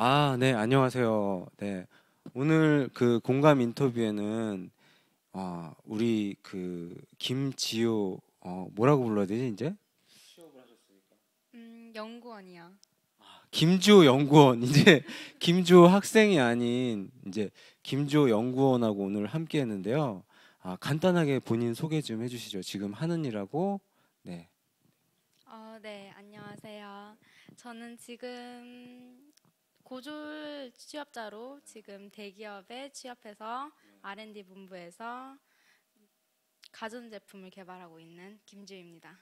아, 네, 안녕하세요. 네. 오늘 그 공감 인터뷰에는 아, 우리 그 김지호 어, 뭐라고 불러야 되지, 이제? 취업을 하셨으니까. 음, 연구원이요. 김주호 연구원 이제 김주호 학생이 아닌 이제 김주호 연구원하고 오늘 함께 했는데요. 아, 간단하게 본인 소개 좀 해주시죠. 지금 하는 일하고 네. 어, 네, 안녕하세요. 저는 지금 고졸 취업자로 지금 대기업에 취업해서 R&D 본부에서 가전제품을 개발하고 있는 김주입니다.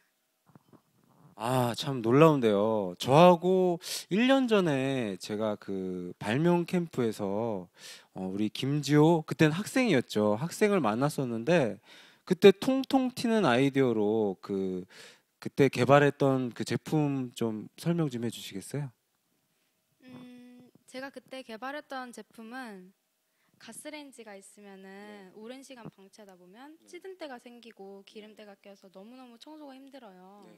아, 참 놀라운데요. 저하고 1년 전에 제가 그 발명 캠프에서 어, 우리 김지호 그땐 학생이었죠. 학생을 만났었는데 그때 통통 튀는 아이디어로 그 그때 개발했던 그 제품 좀 설명 좀 해주시겠어요? 음, 제가 그때 개발했던 제품은 가스레인지가 있으면은 오랜 시간 방치하다 보면 찌든 때가 생기고 기름때가 껴서 너무너무 청소가 힘들어요.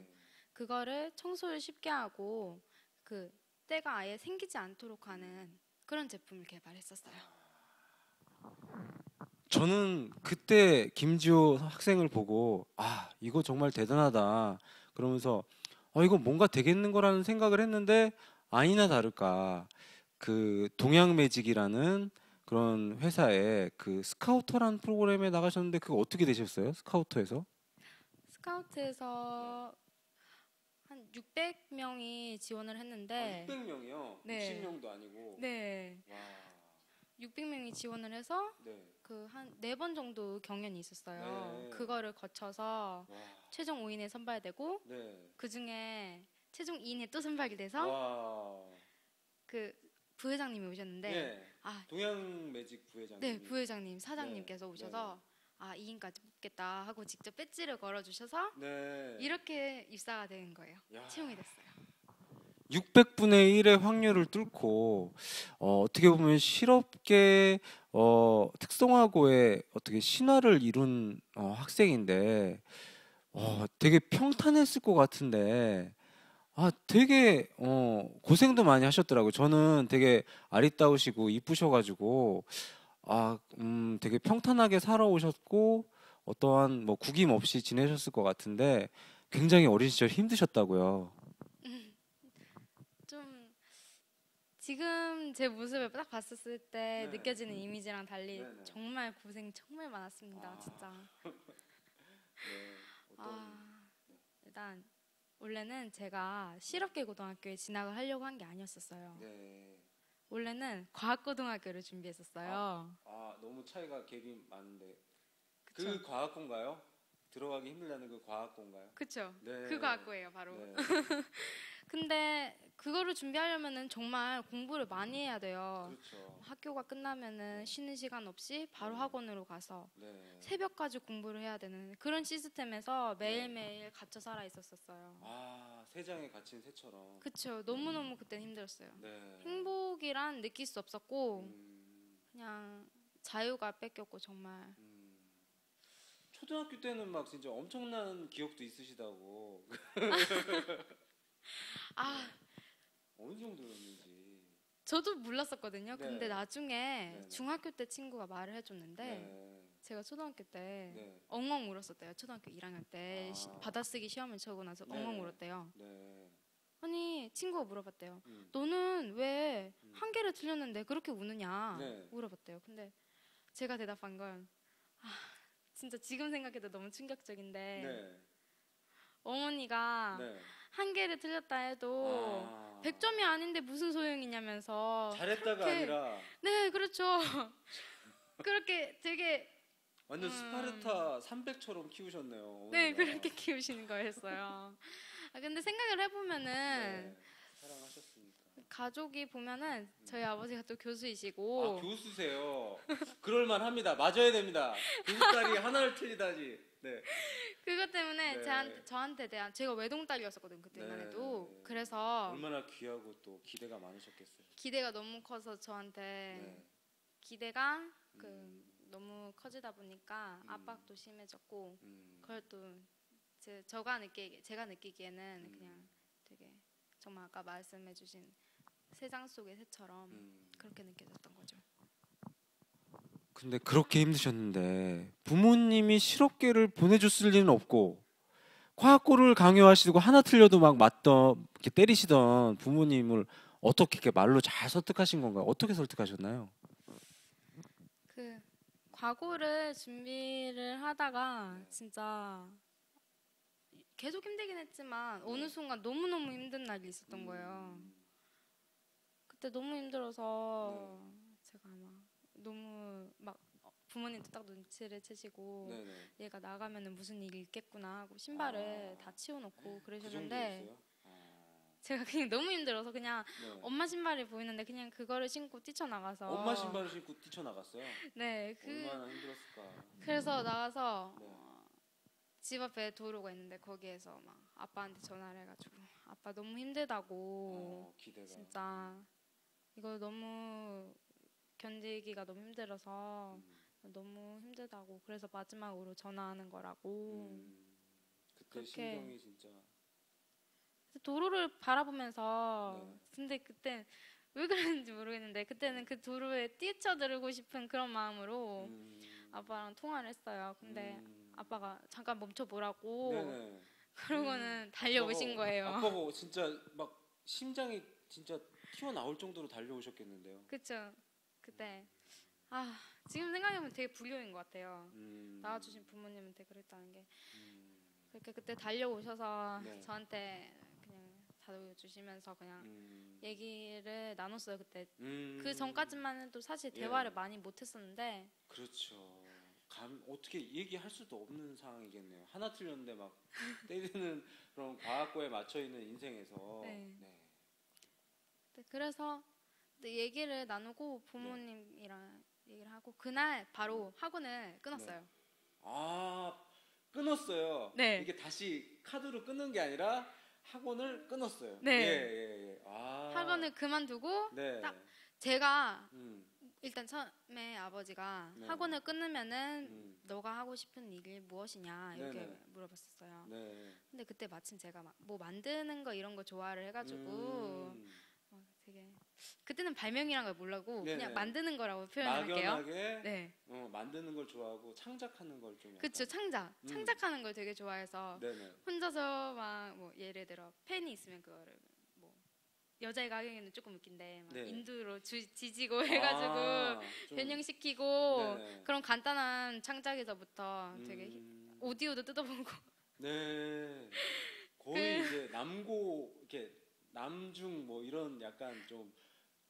그거를 청소를 쉽게 하고 그 때가 아예 생기지 않도록 하는 그런 제품을 개발했었어요. 저는 그때 김지호 학생을 보고 아 이거 정말 대단하다. 그러면서 어 이거 뭔가 되겠는 거라는 생각을 했는데 아니나 다를까 그 동양 매직이라는 그런 회사에 그 스카우터라는 프로그램에 나가셨는데 그거 어떻게 되셨어요? 스카우터에서? 스카우트에서 한 600명이 지원을 했는데 600명이요. 네. 60명도 아니고. 네, 와. 600명이 지원을 해서 네. 그한 네 번 정도 경연이 있었어요. 네. 그거를 거쳐서 와. 최종 5인에 선발되고 네. 그 중에 최종 2인에 또 선발이 돼서 와. 그 부회장님이 오셨는데 네. 아, 동양 매직 부회장님. 네 부회장님 사장님께서 네, 오셔서 아 2인까지 뽑겠다 하고 직접 배지를 걸어 주셔서 네. 이렇게 입사가 된 거예요. 야. 채용이 됐어요. 600분의 1의 확률을 뚫고 어, 어떻게 보면 실업계 어, 특성화고의 어떻게 신화를 이룬 어, 학생인데 어, 되게 평탄했을 것 같은데 아 되게 어, 고생도 많이 하셨더라고요. 저는 되게 아리따우시고 이쁘셔가지고 아 음, 되게 평탄하게 살아오셨고 어떠한 뭐 구김 없이 지내셨을 것 같은데 굉장히 어린 시절 힘드셨다고요. 좀 지금 제 모습을 딱 봤었을 때 네. 느껴지는 이미지랑 달리 네네. 정말 고생 정말 많았습니다. 아. 진짜. 네, 아, 일단 원래는 제가 실업계 고등학교에 진학을 하려고 한 게 아니었었어요. 네. 원래는 과학고등학교를 준비했었어요. 아 너무 차이가 갭이 많은데 그쵸? 그 과학고인가요? 들어가기 힘들다는 그 과학고인가요? 그쵸? 네. 그 과학고예요, 바로. 네. 근데 그거를 준비하려면은 정말 공부를 많이 해야 돼요. 그렇죠. 학교가 끝나면은 쉬는 시간 없이 바로 학원으로 가서 네. 새벽까지 공부를 해야 되는 그런 시스템에서 매일매일 갇혀 살아 있었었어요. 아 세장에 갇힌 새처럼. 그쵸. 너무너무 그땐 힘들었어요. 네. 행복이란 느낄 수 없었고, 음, 그냥 자유가 뺏겼고, 정말. 음. 초등학교 때는 막 진짜 엄청난 기억도 있으시다고 아, 어느 정도였는지. 저도 몰랐었거든요. 네. 근데 나중에 네. 중학교 때 친구가 말을 해줬는데, 네. 제가 초등학교 때 네. 엉엉 울었었대요. 초등학교 1학년 때 아. 시- 받아쓰기 시험을 치고 나서 네. 엉엉 울었대요. 네. 아니 친구가 물어봤대요. 음. 너는 왜 음. 한 개를 틀렸는데 그렇게 우느냐 네. 물어봤대요. 근데 제가 대답한 건 아, 진짜 지금 생각해도 너무 충격적인데 네. 어머니가 네. 한 개를 틀렸다 해도 아. 100점이 아닌데 무슨 소용이냐면서 잘했다가 그렇게- 아니라 네 그렇죠. 그렇게 되게 완전 음. 스파르타 300처럼 키우셨네요. 네 어머니가. 그렇게 키우시는 거였어요. 아, 근데 생각을 해보면은 네. 가족이 보면은 저희 아버지가 또 교수이시고 아 교수세요. 그럴만 합니다. 맞아야 됩니다. 교수 딸이 하나를 틀리다니. 네. 그것 때문에 네. 저한테, 저한테 대한 제가 외동딸이었었거든요 그때만 네. 해도 그래서 얼마나 귀하고 또 기대가 많으셨겠어요. 기대가 너무 커서 저한테 네. 기대가 그 음, 너무 커지다 보니까 음. 압박도 심해졌고 음. 그걸 또 제, 저가 느끼 제가 느끼기에는 음. 그냥 되게 정말 아까 말씀해주신 세상 속의 새처럼 음. 그렇게 느껴졌던 거죠. 근데 그렇게 힘드셨는데 부모님이 실업계를 보내줬을 리는 없고 과학고를 강요하시고 하나 틀려도 막 맞던 이렇게 때리시던 부모님을 어떻게 이렇게 말로 잘 설득하신 건가요? 어떻게 설득하셨나요? 그 과거를 준비를 하다가 진짜 계속 힘들긴 했지만 어느 순간 너무 너무 힘든 날이 있었던 거예요. 그때 너무 힘들어서 제가 막 너무 막 부모님도 딱 눈치를 채시고 네네. 얘가 나가면은 무슨 일이 있겠구나 하고 신발을 아. 다 치워놓고 그 그러셨는데? 아, 제가 그냥 너무 힘들어서 그냥 네. 엄마 신발이 보이는데 그냥 그거를 신고 뛰쳐나가서 엄마 신발을 신고 뛰쳐나갔어요. 네, 그 얼마나 힘들었을까. 그래서 나가서 네. 어, 집 앞에 도로가 있는데 거기에서 막 아빠한테 전화를 해가지고 아빠 너무 힘들다고 어. 진짜 이거 너무 견디기가 너무 힘들어서 음, 너무 힘들다고 그래서 마지막으로 전화하는 거라고 음, 그때 심정이 진짜. 도로를 바라보면서 네. 근데 그때 왜 그랬는지 모르겠는데 그때는 그 도로에 뛰쳐들고 싶은 그런 마음으로 음, 아빠랑 통화를 했어요 근데 음, 아빠가 잠깐 멈춰보라고 네네. 그러고는 달려오신 아빠가- 거예요. 아빠가 진짜 막 심장이 진짜 튀어나올 정도로 달려오셨겠는데요. 그쵸? 그때 아 지금 생각해보면 되게 불효인 것 같아요. 음, 낳아주신 부모님한테 그랬다는 게 음, 그렇게 그때 달려오셔서 네. 저한테 그냥 다독여주시면서 그냥 음, 얘기를 나눴어요 그때. 음, 그 전까지만 해도 사실 예. 대화를 많이 못했었는데 그렇죠. 감 어떻게 얘기할 수도 없는 상황이겠네요. 하나 틀렸는데 막 때리는 그런 과학고에 맞춰 있는 인생에서. 네. 네, 그래서 얘기를 나누고 부모님이랑 얘기를 하고 그날 바로 학원을 끊었어요. 아 끊었어요. 네. 이게 다시 카드로 끊는 게 아니라 학원을 끊었어요. 네. 예, 예, 예. 아. 학원을 그만두고 네. 딱 제가 음, 일단 처음에 아버지가 네. 학원을 끊으면은 음, 너가 하고 싶은 일이 무엇이냐 이렇게 네네. 물어봤었어요. 네. 근데 그때 마침 제가 막뭐 만드는 거 이런 거 좋아를 해가지고 음, 그때는 발명이란 걸 몰라고 네네. 그냥 만드는 거라고 표현할게요. 막연하게 네, 어, 만드는 걸 좋아하고 창작하는 걸 좀. 그쵸 창작, 음. 창작하는 걸 되게 좋아해서 네네. 혼자서 막 뭐 예를 들어 펜이 있으면 그거를 뭐 여자애가 하기에는 조금 웃긴데 막 네. 인두로 주, 지지고 해가지고 아, 좀- 변형시키고 네네. 그런 간단한 창작에서부터 되게 히- 음, 오디오도 뜯어보고 네. 거의 그- 이제 남고 이렇게 남중 뭐 이런 약간 좀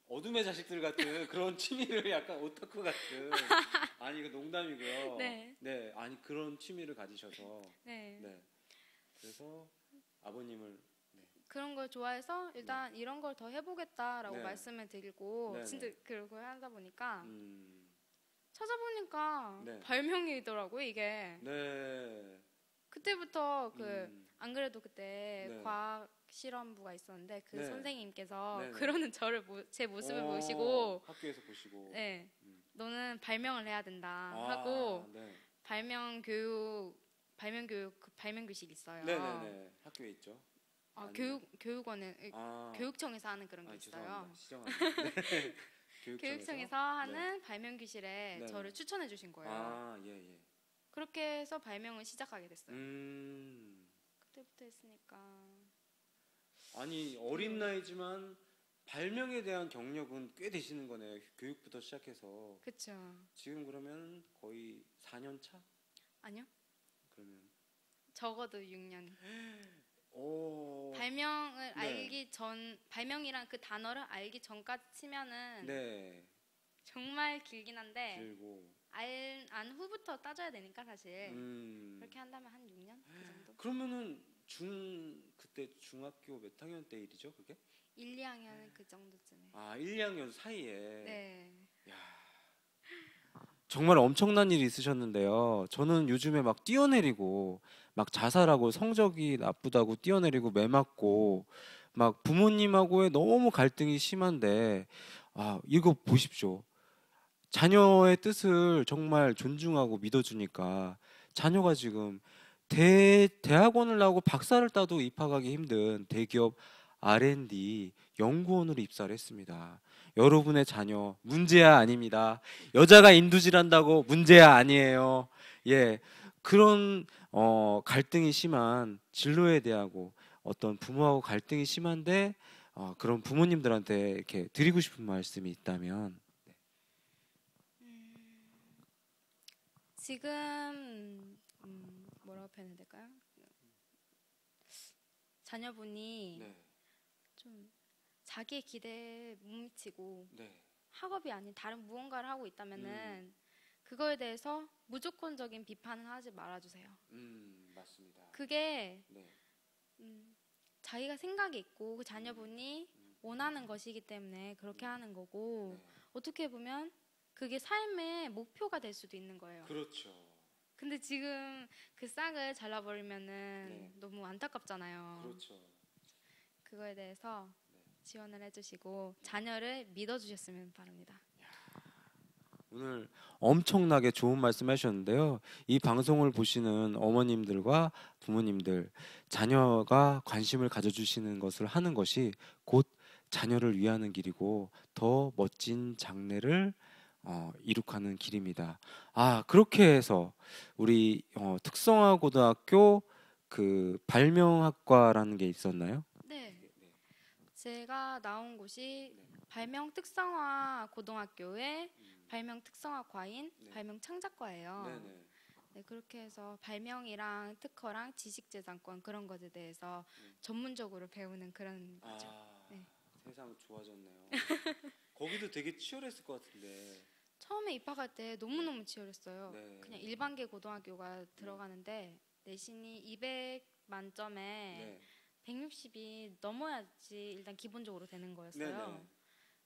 어둠의 자식들 같은 그런 취미를 약간 오타쿠 같은 아니 그 농담이고요. 네. 아니 그런 취미를 가지셔서 네. 네. 그래서 아버님을 그런 걸 좋아해서 일단 이런 걸 더 해보겠다라고 네. 말씀을 드리고 네네. 진짜 그러고 하다 보니까 음, 찾아보니까 네. 발명이더라고요 이게 네. 그때부터 그 음, 안 그래도 그때 네. 과학 실험부가 있었는데 그 네. 선생님께서 네네. 그러는 저를 보- 제 모습을 어, 보시고 학교에서 보시고 네 음. 너는 발명을 해야 된다 아, 하고 네. 발명 교육 발명 교육 그 발명 교실 있어요. 네네네 학교에 있죠. 아 아니면- 교육 교육원은 아, 교육청에서 하는 그런 게 아, 있어요. 네. 교육청에서? 교육청에서 하는 발명 교실에 네. 저를 추천해 주신 거예요. 아, 예, 예. 그렇게 해서 발명을 시작하게 됐어요. 음. 그때부터 했으니까 아니, 어린 나이지만 발명에 대한 경력은 꽤 되시는 거네요. 교육부터 시작해서. 그쵸? 지금 그러면 거의 4년 차? 아니요 그러면 적어도 6년. 오. 발명을 네. 알기 전 발명이란 그 단어를 알기 전까지 치면은 네. 정말 길긴 한데 길고. 알, 안 후부터 따져야 되니까 사실 음. 그렇게 한다면 한 6년 그 정도. 그러면은 중 그때 중학교 몇 학년 때 일이죠, 그게? 1, 2학년 그 정도쯤에. 아, 1, 2학년 사이에. 네. 정말 엄청난 일이 있으셨는데요. 저는 요즘에 막 뛰어내리고 막 자살하고 성적이 나쁘다고 뛰어내리고 매 맞고 막 부모님하고의 너무 갈등이 심한데 아 이거 보십시오. 자녀의 뜻을 정말 존중하고 믿어주니까 자녀가 지금 대 대학원을 나오고 박사를 따도 입학하기 힘든 대기업 R&D 연구원으로 입사를 했습니다. 여러분의 자녀 문제야 아닙니다. 여자가 인두질한다고 문제야 아니에요. 예, 그런 어, 갈등이 심한 진로에 대하고 어떤 부모하고 갈등이 심한데 어, 그런 부모님들한테 이렇게 드리고 싶은 말씀이 있다면 지금 음, 뭐라 고 표현해야 될까요? 자녀분이 네, 좀 자기의 기대에 못 미치고 네, 학업이 아닌 다른 무언가를 하고 있다면은 음. 그거에 대해서 무조건적인 비판은 하지 말아주세요. 음, 맞습니다. 그게 네, 음, 자기가 생각이 있고 그 자녀분이 원하는 것이기 때문에 그렇게 하는 거고 네. 어떻게 보면 그게 삶의 목표가 될 수도 있는 거예요. 그렇죠. 근데 지금 그 싹을 잘라버리면은 네. 너무 안타깝잖아요. 그렇죠. 그거에 대해서 네. 지원을 해주시고 자녀를 믿어주셨으면 바랍니다. 오늘 엄청나게 좋은 말씀 하셨는데요. 이 방송을 보시는 어머님들과 부모님들, 자녀가 관심을 가져주시는 것을 하는 것이 곧 자녀를 위하는 길이고 더 멋진 장래를 어, 이룩하는 길입니다. 아 그렇게 해서 우리 어, 특성화 고등학교 그 발명학과라는 게 있었나요? 네. 제가 나온 곳이 발명 특성화 고등학교의 발명 특성화 과인 네. 발명 창작과예요. 네, 그렇게 해서 발명이랑 특허랑 지식재산권 그런 것에 대해서 음. 전문적으로 배우는 그런 거죠. 아 네. 세상 좋아졌네요. 거기도 되게 치열했을 것 같은데. 처음에 입학할 때 너무 너무 치열했어요. 네. 그냥 일반계 고등학교가 들어가는데 내신이 200 만점에 네. 160이 넘어야지 일단 기본적으로 되는 거였어요.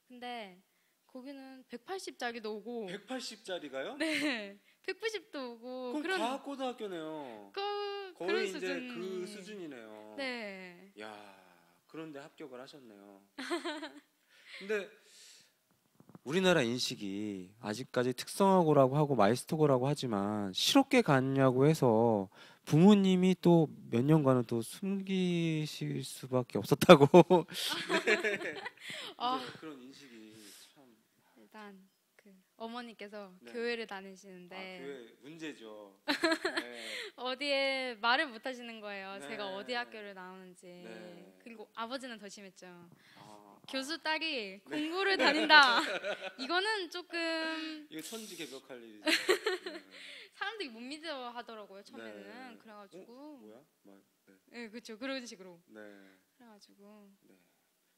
근데 거기는 180짜리도 오고 180짜리가요? 네. 190도 오고 그럼 그런 과학 고등학교네요. 그, 거의 그런 이제 수준 그 수준이네요. 네. 야, 그런데 합격을 하셨네요. 근데 우리나라 인식이 아직까지 특성화고라고 하고 마이스터고라고 하지만 실업계 갔냐고 해서 부모님이 또 몇 년간은 또 숨기실 수밖에 없었다고 네. 아. 이제 그런 인식이 참 일단 그 어머니께서 네. 교회를 아, 다니시는데 교회 문제죠. 네. 어디에 말을 못 하시는 거예요. 네. 제가 어디 학교를 나오는지. 네. 그리고 아버지는 더 심했죠. 아, 교수 딸이 네. 공부를 다닌다. 이거는 조금 이거 천지 개벽할 일이죠. 네. 사람들이 못 믿어 하더라고요. 처음에는. 네. 그래가지고. 뭐야? 막, 네. 네, 그렇죠. 그런 식으로. 네. 그래가지고 네.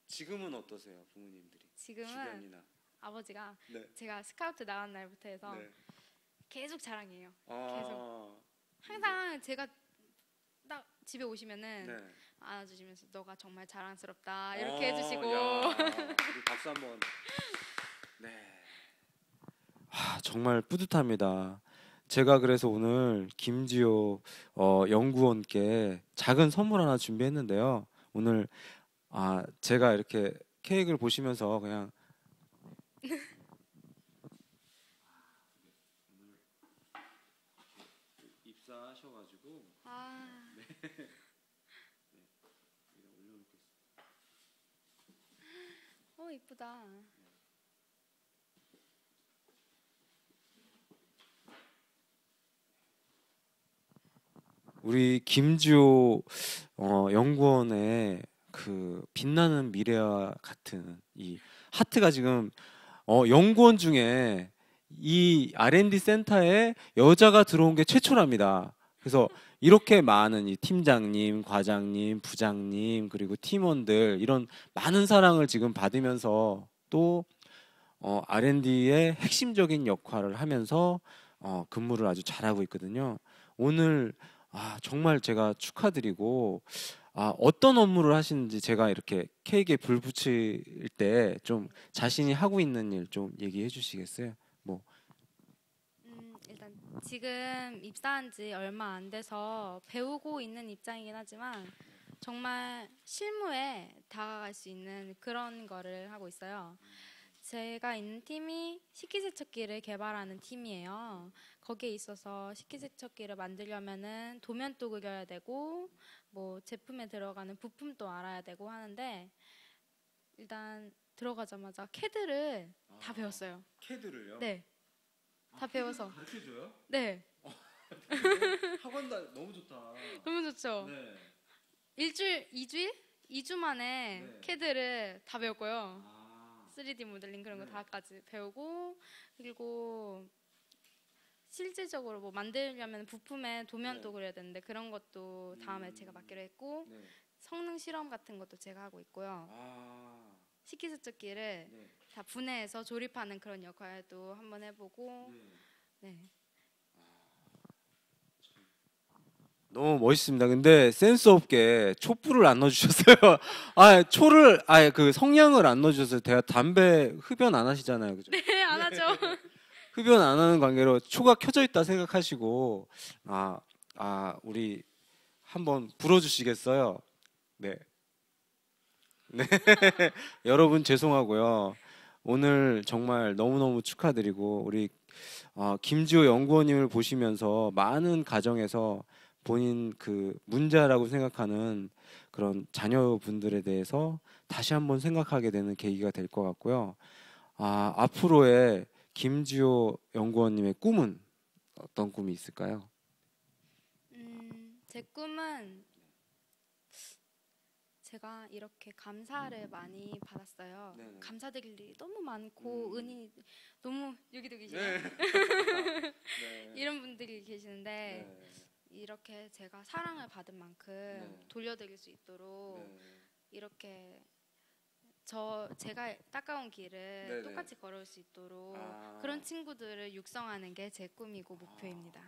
지금은 어떠세요, 부모님들이? 지금은 주변이나. 아버지가 네. 제가 스카우트 나간 날부터 해서 네. 계속 자랑해요. 아, 항상 제가 딱 집에 오시면은 네. 안아주시면서 너가 정말 자랑스럽다 이렇게 어, 해주시고 야, 우리 박수 한번. 네. 아, 정말 뿌듯합니다. 제가 그래서 오늘 김지호 어, 연구원께 작은 선물 하나 준비했는데요. 오늘 아 제가 이렇게 케이크를 보시면서 그냥 입사하셔가지고 아, 어 이쁘다. 우리 김지호 어, 연구원의 그 빛나는 미래와 같은 이 하트가 지금 어, 연구원 중에 이 R&D 센터에 여자가 들어온 게 최초랍니다. 그래서 이렇게 많은 이 팀장님, 과장님, 부장님 그리고 팀원들 이런 많은 사랑을 지금 받으면서 또 어, R&D의 핵심적인 역할을 하면서 어, 근무를 아주 잘하고 있거든요. 오늘 아, 정말 제가 축하드리고 아, 어떤 업무를 하시는지 제가 이렇게 케이크에 불 붙일 때 좀 자신이 하고 있는 일 좀 얘기해 주시겠어요? 음, 일단 지금 입사한 지 얼마 안 돼서 배우고 있는 입장이긴 하지만 정말 실무에 다가갈 수 있는 그런 거를 하고 있어요. 제가 있는 팀이 식기세척기를 개발하는 팀이에요. 거기에 있어서 식기세척기를 만들려면은 도면도 그려야 되고 뭐 제품에 들어가는 부품도 알아야 되고 하는데 일단 들어가자마자 캐드를 다 배웠어요. 캐드를요? 네. 다 배워서. 가르쳐줘요? 네. 학원 다 너무 좋다. 너무 좋죠. 네. 일주일, 이주일, 이주 만에 네. 캐드를 다 배웠고요. 아, 3D 모델링 그런 거 네. 다까지 배우고 그리고 실질적으로 뭐 만들려면 부품에 도면도 네. 그려야 되는데 그런 것도 다음에 음. 제가 맡기로 했고 네. 성능 실험 같은 것도 제가 하고 있고요. 아, 식기세척기를 네. 다 분해해서 조립하는 그런 역할도 한번 해보고 네. 네. 너무 멋있습니다. 근데 센스 없게 촛불을 안 넣어주셨어요. 아, 초를, 아, 그 성냥을 안 넣어주셨어요. 대가 담배 흡연 안 하시잖아요, 그죠? 네, 안 하죠. 흡연 안 하는 관계로 초가 켜져 있다 생각하시고, 아, 아, 우리 한번 불어주시겠어요? 네. 네. 여러분 죄송하고요. 오늘 정말 너무너무 축하드리고, 우리 어, 김지호 연구원님을 보시면서 많은 가정에서 본인 그 문자라고 생각하는 그런 자녀분들에 대해서 다시 한번 생각하게 되는 계기가 될 것 같고요. 아, 앞으로의 김지호 연구원님의 꿈은 어떤 꿈이 있을까요? 음, 제 꿈은 제가 이렇게 감사를 많이 받았어요. 네네. 감사드릴 일이 너무 많고 음. 은인이 너무 여기도 계시네요. 네. 이런 분들이 계시는데 이렇게 제가 사랑을 받은 만큼 네. 돌려드릴 수 있도록 이렇게 저 제가 닦아온 길을 네네. 똑같이 걸을 수 있도록 아. 그런 친구들을 육성하는 게 제 꿈이고 목표입니다.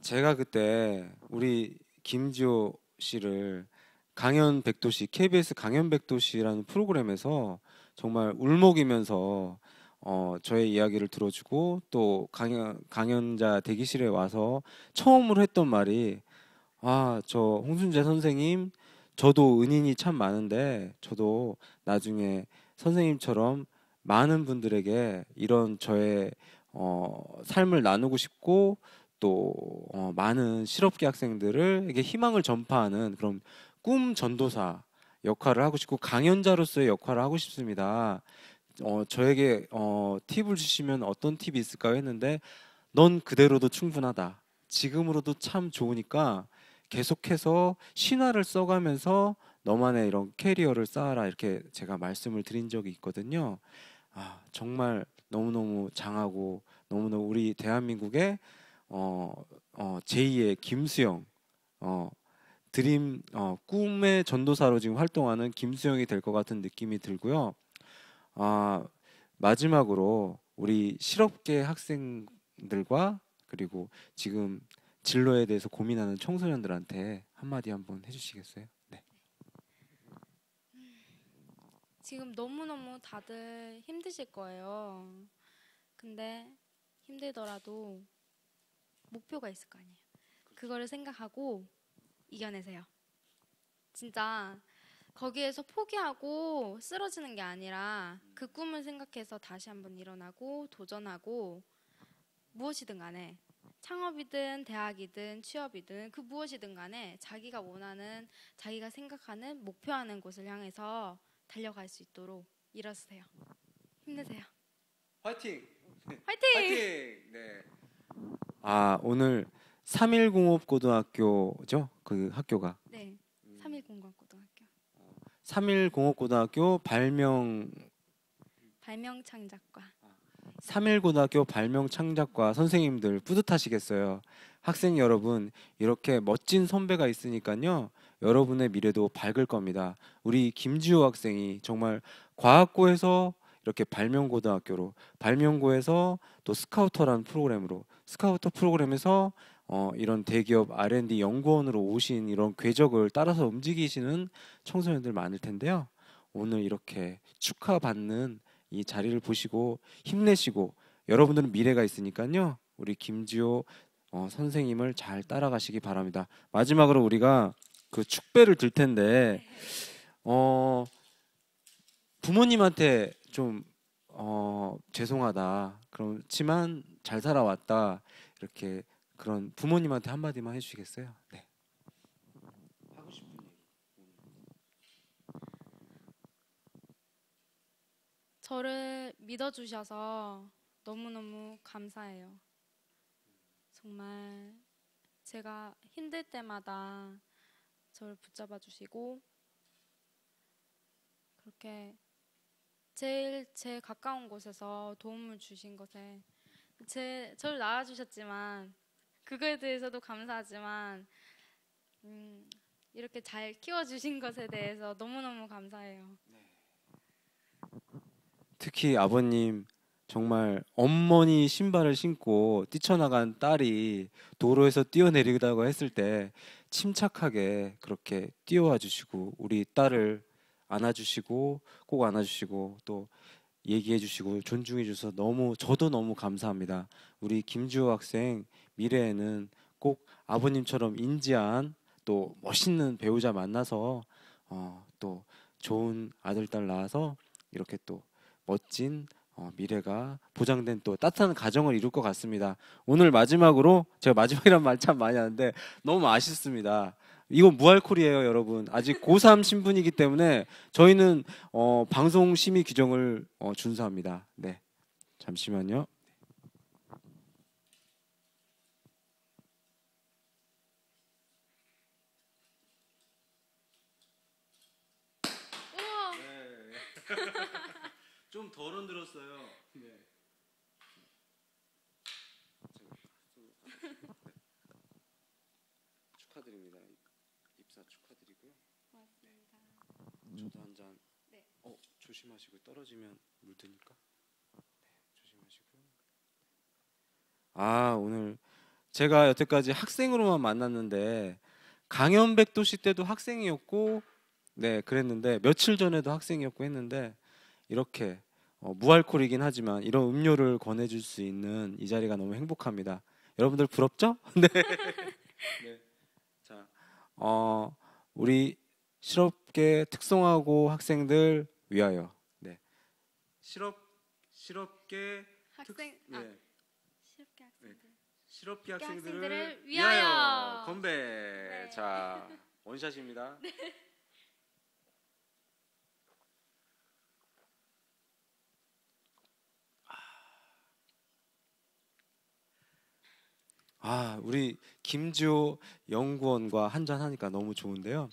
제가 그때 우리 김지호 씨를 강연 백도시 KBS 강연 백도시라는 프로그램에서 정말 울먹이면서 어, 저의 이야기를 들어주고 또 강연 강연자 대기실에 와서 처음으로 했던 말이 아 저 홍순재 선생님 저도 은인이 참 많은데 저도 나중에 선생님처럼 많은 분들에게 이런 저의 어, 삶을 나누고 싶고 또 어, 많은 실업계 학생들에게 희망을 전파하는 그런 꿈 전도사 역할을 하고 싶고 강연자로서의 역할을 하고 싶습니다. 어, 저에게 어, 팁을 주시면 어떤 팁이 있을까요? 했는데 넌 그대로도 충분하다. 지금으로도 참 좋으니까 계속해서 신화를 써가면서 너만의 이런 캐리어를 쌓아라 이렇게 제가 말씀을 드린 적이 있거든요. 아 정말 너무너무 장하고 너무너무 우리 대한민국의 어, 어, 제2의 김수영 어, 드림 어, 꿈의 전도사로 지금 활동하는 김수영이 될 것 같은 느낌이 들고요. 아 마지막으로 우리 실업계 학생들과 그리고 지금 진로에 대해서 고민하는 청소년들한테 한마디 한번 해주시겠어요? 네. 지금 너무너무 다들 힘드실 거예요. 근데 힘들더라도 목표가 있을 거 아니에요. 그거를 생각하고 이겨내세요. 진짜 거기에서 포기하고 쓰러지는 게 아니라 그 꿈을 생각해서 다시 한번 일어나고 도전하고 무엇이든 간에 창업이든 대학이든 취업이든 그 무엇이든 간에 자기가 원하는 자기가 생각하는 목표하는 곳을 향해서 달려갈 수 있도록 일어서세요. 힘내세요. 화이팅! 화이팅! 네. 아 오늘 3일공업고등학교죠? 그 학교가 네. 3일 공관고등학교 3일공업고등학교 발명 발명 창작과 3일고등학교 발명 창작과 선생님들 뿌듯하시겠어요. 학생 여러분 이렇게 멋진 선배가 있으니까요. 여러분의 미래도 밝을 겁니다. 우리 김지호 학생이 정말 과학고에서 이렇게 발명고등학교로 발명고에서 또 스카우터라는 프로그램으로 스카우터 프로그램에서 어, 이런 대기업 R&D 연구원으로 오신 이런 궤적을 따라서 움직이시는 청소년들 많을 텐데요. 오늘 이렇게 축하받는 이 자리를 보시고 힘내시고 여러분들은 미래가 있으니까요. 우리 김지호 어, 선생님을 잘 따라가시기 바랍니다. 마지막으로 우리가 그 축배를 들 텐데 어, 부모님한테 좀 어, 죄송하다. 그렇지만 잘 살아왔다. 이렇게 그런 부모님한테 한마디만 해주시겠어요? 네. 하고 싶은 얘기. 저를 믿어주셔서 너무너무 감사해요. 정말 제가 힘들 때마다 저를 붙잡아 주시고 그렇게 제일 제 가까운 곳에서 도움을 주신 것에 제 저를 낳아 주셨지만 그거에 대해서도 감사하지만 음, 이렇게 잘 키워 주신 것에 대해서 너무너무 감사해요. 특히 아버님 정말 어머니 신발을 신고 뛰쳐나간 딸이 도로에서 뛰어내리다고 했을 때 침착하게 그렇게 뛰어와 주시고 우리 딸을 안아주시고 꼭 안아주시고 또 얘기해 주시고 존중해 주셔서 너무 저도 너무 감사합니다. 우리 김주호 학생 미래에는 꼭 아버님처럼 인지한 또 멋있는 배우자 만나서 어, 또 좋은 아들 딸 낳아서 이렇게 또 멋진 어, 미래가 보장된 또 따뜻한 가정을 이룰 것 같습니다. 오늘 마지막으로 제가 마지막이란 말 참 많이 하는데 너무 아쉽습니다. 이건 무알콜이에요, 여러분. 아직 고3 신분이기 때문에 저희는 어, 방송 심의 규정을 어, 준수합니다. 네, 잠시만요. 우와. 좀 덜 흔들었어요. 네. 축하드립니다. 입사 축하드리고요. 고맙습니다. 저도 한 잔. 네. 어 조심하시고 떨어지면 물드니까. 네, 조심하시고요. 아 오늘 제가 여태까지 학생으로만 만났는데 강연백도 씨 때도 학생이었고, 네 그랬는데 며칠 전에도 학생이었고 했는데 이렇게 어, 무알콜이긴 하지만 이런 음료를 권해줄 수 있는 이 자리가 너무 행복합니다. 여러분들 부럽죠? 네. 네. 자, 어, 우리 실업계 특성화고 학생들 위하여. 네. 실업 실업계 학생 아 네. 실업계 학생들. 실업계 학생들을 학생들을 위하여. 위하여 건배. 네. 자, 원샷입니다. 아, 우리 김지호 연구원과 한잔 하니까 너무 좋은데요.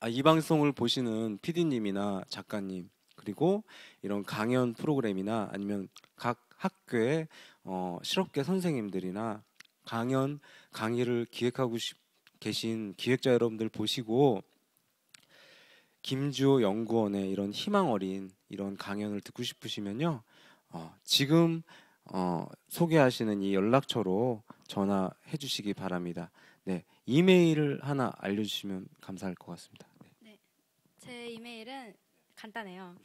아, 이 방송을 보시는 PD님이나 작가님 그리고 이런 강연 프로그램이나 아니면 각 학교의 어, 실업계 선생님들이나 강연 강의를 기획하고 싶- 계신 기획자 여러분들 보시고 김주호 연구원의 이런 희망 어린 이런 강연을 듣고 싶으시면요 어, 지금 어, 소개하시는 이 연락처로 전화해 주시기 바랍니다. 네 이메일을 하나 알려주시면 감사할 것 같습니다. 네. 제 이메일은 간단해요.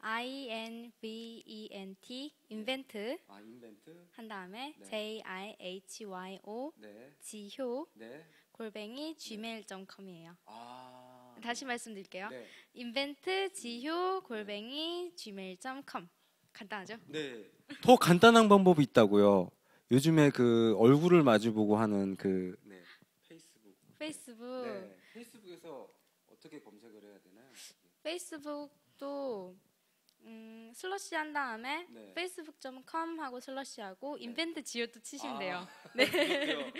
I N V E N T invent 아 인벤트 한 다음에 네. J I H Y O 네 지효 네. 골뱅이 gmail.com이에요. 아 다시 말씀드릴게요. 네. invent 지효 골뱅이 gmail.com 간단하죠? 네. 더 간단한 방법이 있다고요. 요즘에 그 얼굴을 마주보고 하는 그 네. 페이스북. 페이스북 네. 페이스북에서 어떻게 검색을 해야 되나요? 페이스북도 음, 슬러시 한 다음에 네. facebook.com 하고 슬러시하고 네. 인벤트 지효도 치시면 아. 돼요. 네.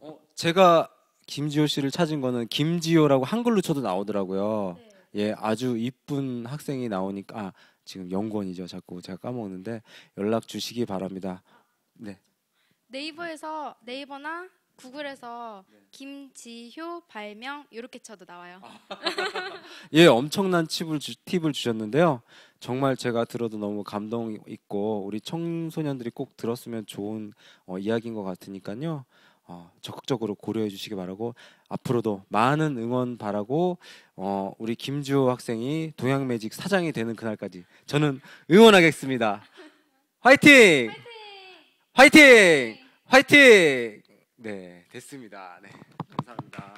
어, 제가 김지호 씨를 찾은 거는 김지호라고 한글로 쳐도 나오더라고요. 네. 예, 아주 이쁜 학생이 나오니까 아, 지금 연구원이죠. 자꾸 제가 까먹는데 연락 주시기 바랍니다. 네. 네이버에서 네이버나 구글에서 네. 김지효 발명 이렇게 쳐도 나와요. 예, 엄청난 팁을, 주, 팁을 주셨는데요. 정말 제가 들어도 너무 감동 있고 우리 청소년들이 꼭 들었으면 좋은 어, 이야기인 것 같으니까요. 어, 적극적으로 고려해 주시기 바라고 앞으로도 많은 응원 바라고 어, 우리 김주호 학생이 동양매직 사장이 되는 그날까지 저는 응원하겠습니다. 화이팅! 화이팅! 화이팅! 네, 됐습니다. 네, 감사합니다.